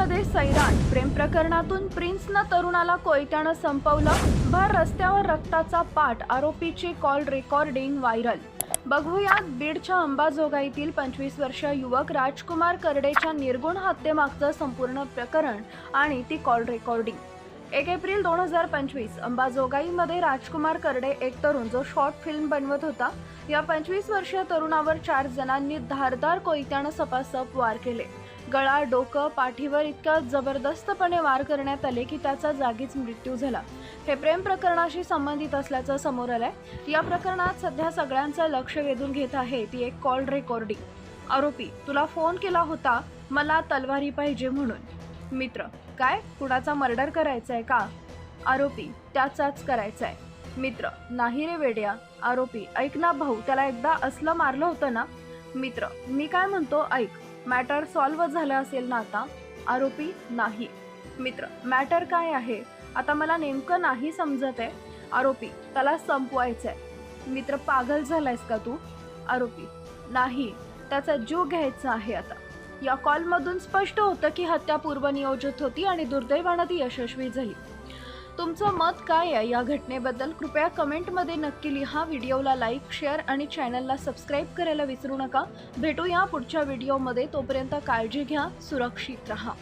मुंबईमध्ये सैराट. प्रेम प्रकरणातून प्रिन्सनं तरुणाला कोयत्यानं संपवलं. भर रस्त्यावर रक्ताचा पाठ. आरोपीची कॉल रेकॉर्डिंग व्हायरल. बघूयात बीडच्या अंबाजोगाईतील पंचवीस वर्ष युवक राजकुमार करडेच्या निर्गुण हत्येमागचं संपूर्ण प्रकरण आणि ती कॉल रेकॉर्डिंग. एक एप्रिल दोन हजार पंचवीस अंबाजोगाईमध्ये राजकुमार करडे एक तरुण जो शॉर्ट फिल्म बनवत होता. या पंचवीस वर्षीय तरुणावर चार जणांनी धारदार कोयत्यानं सपासप वार केले. गळा डोकं पाठीवर इतका जबरदस्तपणे वार करण्यात आले की त्याचा जागीच मृत्यू झाला. हे प्रेम प्रकरणाशी संबंधित असल्याचं समोर आलंय. या प्रकरणात सध्या सगळ्यांचं लक्ष वेधून घेत आहे ती एक कॉल रेकॉर्डिंग. आरोपी तुला फोन केला होता? मला तलवारी पाहिजे म्हणून. मित्र काय? कुणाचा मर्डर करायचा आहे का? आरोपी त्याचाच करायचा आहे मित्र नाही रे वेड्या. आरोपी ऐक ना भाऊ त्याला एकदा असलं मारलं होतं ना? मित्र मी काय म्हणतो? ऐक. मॅटर सॉल्व्ह झालं असेल ना आता? आरोपी नाही. मित्र मॅटर काय आहे? आता मला नेमकं नाही समजत आहे. आरोपी त्याला संपवायचं आहे मित्र पागल झालायस का तू? आरोपी नाही. त्याचा जीव घ्यायचा आहे आता. या कॉलमधून स्पष्ट होतं की हत्या पूर्वनियोजित होती आणि दुर्दैवानं ती यशस्वी झाली. तुमचं मत काय आहे या घटनेबद्दल कृपया कमेंटमध्ये नक्की लिहा. व्हिडिओला लाईक शेअर आणि चॅनलला सबस्क्राईब करायला विसरू नका. भेटूया पुढच्या व्हिडिओमध्ये. तोपर्यंत काळजी घ्या सुरक्षित राहा.